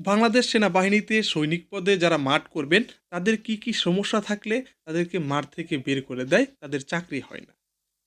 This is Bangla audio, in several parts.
বাংলাদেশ সেনাবাহিনীতে সৈনিক পদে যারা মাঠ করবেন, তাদের কি কি সমস্যা থাকলে তাদেরকে মাঠ থেকে বের করে দেয়? তাদের চাকরি হয় না।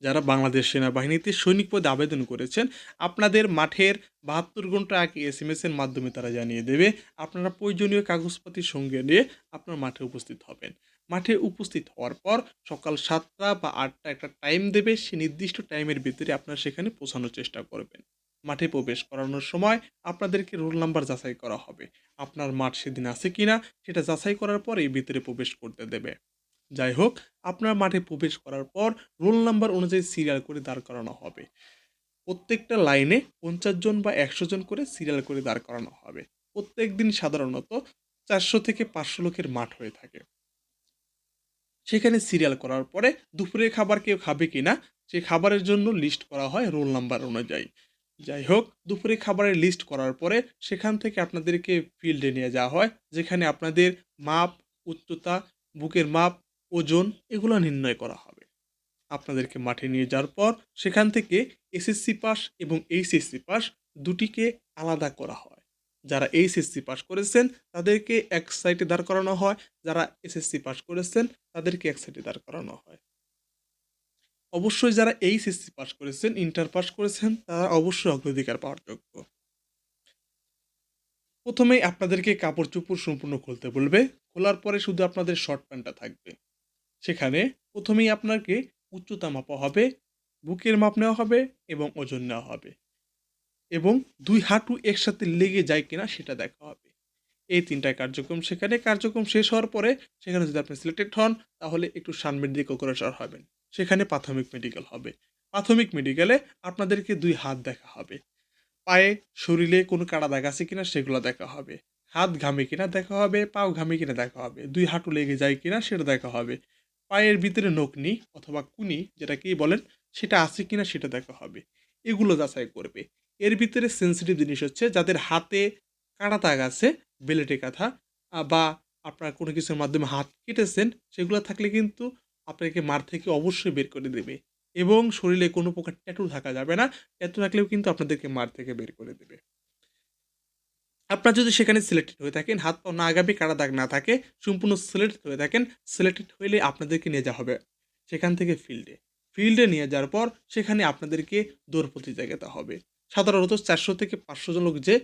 যারা বাংলাদেশ সেনাবাহিনীতে সৈনিক পদে আবেদন করেছেন, আপনাদের মাঠের বাহাত্তর ঘণ্টা আগে এস এম এর মাধ্যমে তারা জানিয়ে দেবে, আপনারা প্রয়োজনীয় কাগজপাতি সঙ্গে নিয়ে আপনার মাঠে উপস্থিত হবেন। মাঠে উপস্থিত হওয়ার পর সকাল সাতটা বা আটটা একটা টাইম দেবে, সে নির্দিষ্ট টাইমের ভিতরে আপনারা সেখানে পৌঁছানোর চেষ্টা করবেন। মাঠে প্রবেশ করানোর সময় আপনাদেরকে রোল নাম্বার যাচাই করা হবে। আপনার মাঠ সেদিন আছে কিনা, সেটা যাচাই করার পরেই ভিতরে প্রবেশ করতে দেবে। যাই হোক, আপনার মাঠে প্রবেশ করার পর রোল নাম্বার অনুযায়ী সিরিয়াল করে দাঁড় করানো হবে। প্রত্যেকটা লাইনে পঞ্চাশ জন বা একশো জন করে সিরিয়াল করে দাঁড় করানো হবে। প্রত্যেক দিন সাধারণত চারশো থেকে পাঁচশো লোকের মাঠ হয়ে থাকে। সেখানে সিরিয়াল করার পরে দুপুরের খাবার কেউ খাবে কিনা সেই খাবারের জন্য লিস্ট করা হয় রোল নাম্বার অনুযায়ী। যাই হোক দুপুরে খাবারের লিস্ট করার পরে সেখান থেকে আপনাদেরকে ফিল্ডে নিয়ে যাওয়া হয়, যেখানে আপনাদের মাপ, উচ্চতা, বুকের মাপ, ওজন এগুলো নির্ণয় করা হবে। আপনাদেরকে মাঠে নিয়ে যাওয়ার পর সেখান থেকে এসএসসি পাস এবং এইচএসসি পাস দুটিকে আলাদা করা হয়। যারা এইচএসসি পাস করেছেন, তাদেরকে এক সাইডে দাঁড় করানো হয়, যারা এসএসসি পাস করেছেন, তাদেরকে এক সাইডে দাঁড় করানো হয়। অবশ্যই যারা এইচএসসি পাস করেছেন ইন্টার পাস করেছেন, তারা অবশ্যই অগ্রাধিকার পাওয়ার যোগ্য। প্রথমেই আপনাদেরকে কাপড় চোপড় সম্পূর্ণ খুলতে বলবে। খোলার পরে শুধু আপনাদের শর্ট প্যান্টটা থাকবে। সেখানে প্রথমেই আপনাকে উচ্চতা মাপা হবে, বুকের মাপ নেওয়া হবে এবং ওজন নেওয়া হবে। এবং দুই হাঁটু একসাথে লেগে যায় কিনা সেটা দেখা হবে। এই তিনটায় কার্যক্রম সেখানে। কার্যক্রম শেষ হওয়ার পরে সেখানে যদি আপনি সিলেক্টেড হন, তাহলে একটু সানমের দিকে অগ্রসর হবেন। সেখানে প্রাথমিক মেডিকেল হবে। প্রাথমিক মেডিকেলে আপনাদেরকে দুই হাত দেখা হবে। পায়ে, শরীরে কোনো কাটা দাগ আছে কিনা সেগুলো দেখা হবে। হাত ঘামে কিনা দেখা হবে, পাও ঘামে কিনা দেখা হবে। দুই হাঁটু লেগে যায় কিনা সেটা দেখা হবে। পায়ের ভিতরে নকনি অথবা কুনি যেটা কি বলেন, সেটা আছে কিনা সেটা দেখা হবে। এগুলো যাচাই করবে। এর ভিতরে সেন্সিটিভ জিনিস হচ্ছে যাদের হাতে কাটা দাগ আছে বেলেটে কাঁথা বা আপনার কোনো কিছুর মাধ্যমে হাত কেটেছেন, সেগুলো থাকলে কিন্তু আপনাকে মার থেকে অবশ্যই বের করে দেবে এবং শরীরে কোনো প্রকার ট্যাটু থাকা যাবে না। ট্যাটু থাকলেও কিন্তু আপনাদেরকে মার থেকে বের করে দেবে। আপনার যদি সেখানে সিলেক্টেড হয়ে থাকেন, হাত পা না আগামী কাটা দাগ না থাকে, সম্পূর্ণ সিলেক্টেড হয়ে থাকেন সিলেক্টেড হইলে আপনাদেরকে নিয়ে যাওয়া হবে সেখান থেকে ফিল্ডে ফিল্ডে নিয়ে যাওয়ার পর সেখানে আপনাদেরকে দৌড় প্রতিযোগিতা হবে। সাধারণত চারশো থেকে পাঁচশো জন লোক যে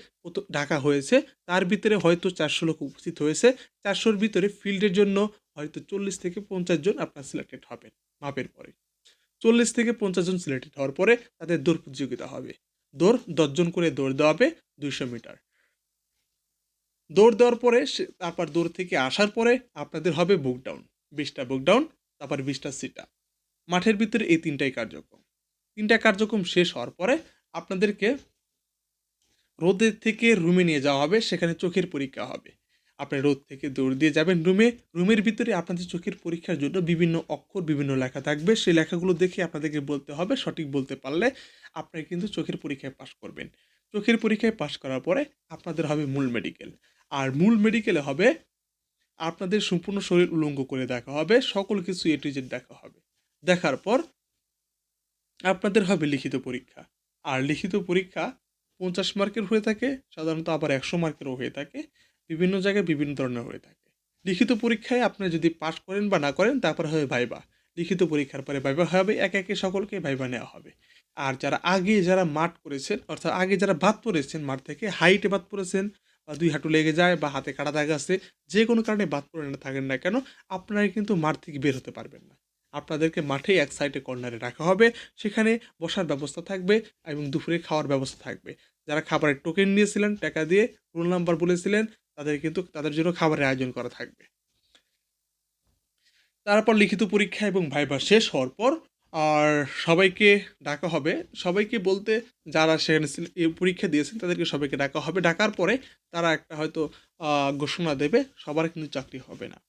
ডাকা হয়েছে, তার ভিতরে হয়তো চারশো লোক উপস্থিত হয়েছে। চারশোর ভিতরে ফিল্ডের জন্য হয়তো চল্লিশ থেকে পঞ্চাশ জন আপনার সিলেক্টেড হবেন মাপের পরে। চল্লিশ থেকে পঞ্চাশ জন সিলেক্টেড হওয়ার পরে তাদের দৌড় প্রতিযোগিতা হবে। দৌড় দশজন করে দৌড় দেওয়া হবে দুইশো মিটার। দৌড় দেওয়ার পরে তারপর দৌড় থেকে আসার পরে আপনাদের হবে বুক ডাউন বিশটা বুক ডাউন তারপর বিশটা সিটা মাঠের ভিতরে এই তিনটাই কার্যক্রম। তিনটা কার্যক্রম শেষ হওয়ার পরে আপনাদেরকে রোদের থেকে রুমে নিয়ে যাওয়া হবে, সেখানে চোখের পরীক্ষা হবে। আপনি রোদ থেকে দৌড় দিয়ে যাবেন রুমে, রুমের ভিতরে আপনাদের চোখের পরীক্ষার জন্য বিভিন্ন অক্ষর, বিভিন্ন লেখা থাকবে। সেই লেখাগুলো দেখে আপনাদেরকে বলতে হবে, সঠিক বলতে পারলে আপনি কিন্তু চোখের পরীক্ষায় পাশ করবেন। চোখের পরীক্ষায় পাশ করার পরে আপনাদের হবে মূল মেডিকেল। আর মূল মেডিকেলে হবে আপনাদের সম্পূর্ণ শরীর উলঙ্গ করে দেখা হবে, সকল কিছু এ টু জেড দেখা হবে। দেখার পর আপনাদের হবে লিখিত পরীক্ষা। আর লিখিত পরীক্ষা পঞ্চাশ মার্কের হয়ে থাকে, সাধারণত আবার একশো মার্কেরও হয়ে থাকে, বিভিন্ন জায়গায় বিভিন্ন ধরনের হয়ে থাকে। লিখিত পরীক্ষায় আপনি যদি পাশ করেন বা না করেন, তারপর হবে ভাইবা। লিখিত পরীক্ষার পরে ভাইবা হবে, একে একে সকলকে ভাইবা নেওয়া হবে। আর যারা আগে যারা মাঠ করেছেন, অর্থাৎ আগে যারা বাদ পড়েছেন মাঠ থেকে, হাইটে বাদ পড়েছেন বা দুই হাঁটু লেগে যায় বা হাতে কাটা দাগ আছে, যে কোনো কারণে বাদ পড়ে না থাকেন না কেন আপনারা কিন্তু মাঠ থেকে বের হতে পারবেন না। আপনাদেরকে মাঠে এক সাইডে কর্নারে রাখা হবে। সেখানে বসার ব্যবস্থা থাকবে এবং দুপুরে খাওয়ার ব্যবস্থা থাকবে। যারা খাবারের টোকেন নিয়েছিলেন, টাকা দিয়ে রোল নাম্বার বলেছিলেন, তাদের কিন্তু, তাদের জন্য খাবারের আয়োজন করা থাকবে। তারপর লিখিত পরীক্ষা এবং ভাইবা শেষ হওয়ার পর আর সবাইকে ডাকা হবে। সবাইকে বলতে যারা সেখানে পরীক্ষা দিয়েছেন, তাদেরকে সবাইকে ডাকা হবে। ডাকার পরে তারা একটা হয়তো ঘোষণা দেবে, সবার কিন্তু চাকরি হবে না।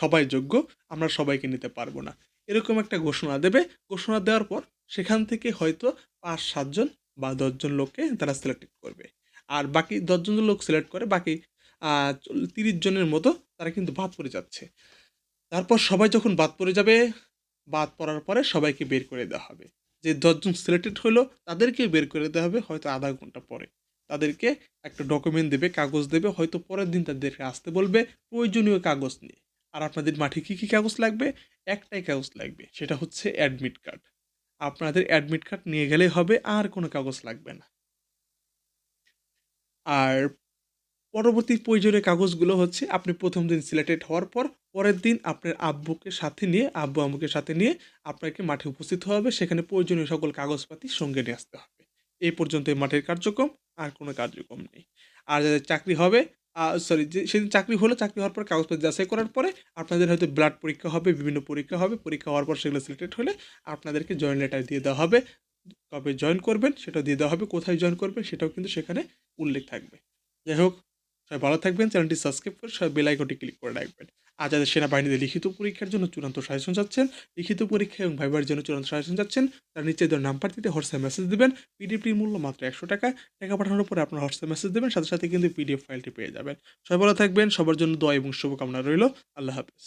সবাই যোগ্য, আমরা সবাইকে নিতে পারব না। এরকম একটা ঘোষণা দেবে। ঘোষণা দেওয়ার পর সেখান থেকে হয়তো পাঁচ সাতজন বা দশজন লোককে তারা সিলেক্ট করবে। আর বাকি দশজন লোক সিলেক্ট করে বাকি তিরিশ জনের মতো তারা কিন্তু বাদ পড়ে যাচ্ছে। তারপর সবাই যখন বাদ পড়ে যাবে, বাদ পড়ার পরে সবাইকে বের করে দেওয়া হবে। যে দশজন সিলেক্টেড হলো, তাদেরকে বের করে দেওয়া হবে হয়তো আধা ঘণ্টা পরে। তাদেরকে একটা ডকুমেন্ট দেবে, কাগজ দেবে, হয়তো পরের দিন তাদেরকে আসতে বলবে, প্রয়োজনীয় কাগজ নিয়ে। আর আপনাদের মাঠে কী কী কাগজ লাগবে? একটাই কাগজ লাগবে, সেটা হচ্ছে অ্যাডমিট কার্ড আপনাদের অ্যাডমিট কার্ড নিয়ে গেলেই হবে, আর কোনো কাগজ লাগবে না। আর পরবর্তী প্রয়োজনীয় কাগজগুলো হচ্ছে, আপনি প্রথম দিন সিলেক্টেড হওয়ার পর, পরের দিন আপনার আব্বুকে সাথে নিয়ে, আব্বু আম্মুকে সাথে নিয়ে আপনাকে মাঠে উপস্থিত হবে, সেখানে প্রয়োজনীয় সকল কাগজপাতি সঙ্গে নিয়ে আসতে হবে। এই পর্যন্ত মাঠের কার্যক্রম, আর কোনো কার্যক্রম নেই। আর যাদের চাকরি হবে সরি যে সেদিন চাকরি হলো, চাকরি হওয়ার পর কাগজপত্র যাচাই করার পরে আপনাদের হয়তো ব্লাড পরীক্ষা হবে, বিভিন্ন পরীক্ষা হবে, পরীক্ষা হওয়ার পর সেগুলো সিলেক্টেড হলে আপনাদেরকে জয়েন লেটার দিয়ে দেওয়া হবে। কবে জয়েন করবেন সেটা দিয়ে দেওয়া হবে, কোথায় জয়েন করবেন সেটাও কিন্তু সেখানে উল্লেখ থাকবে। যাই হোক, সবাই ভালো থাকবেন, চ্যানেলটি সাবস্ক্রাইব করে সবাই বেল ক্লিক করে রাখবেন। আর যাদের সেনাবাহিনীতে লিখিত পরীক্ষার জন্য চূড়ান্ত সাজেশন চাচ্ছেন। লিখিত পরীক্ষা এবং ভাইবার জন্য চূড়ান্ত সাজেশন চাচ্ছেন। তার নিচে দেওয়ার নাম্বার দিতে হোয়াটসঅ্যাপ মেসেজ দেবেন। পিডিএফটির মূল্য মাত্র একশো টাকা টাকা পাঠানোর পরে আপনার হোয়াটসঅ্যাপ মেসেজ দেবেন। সাথে সাথে কিন্তু পিডিএফ ফাইলটি পেয়ে যাবেন। সবাই ভালো থাকবেন। সবার জন্য দয় এবং শুভকামনা রইল। আল্লাহ হাফেজ।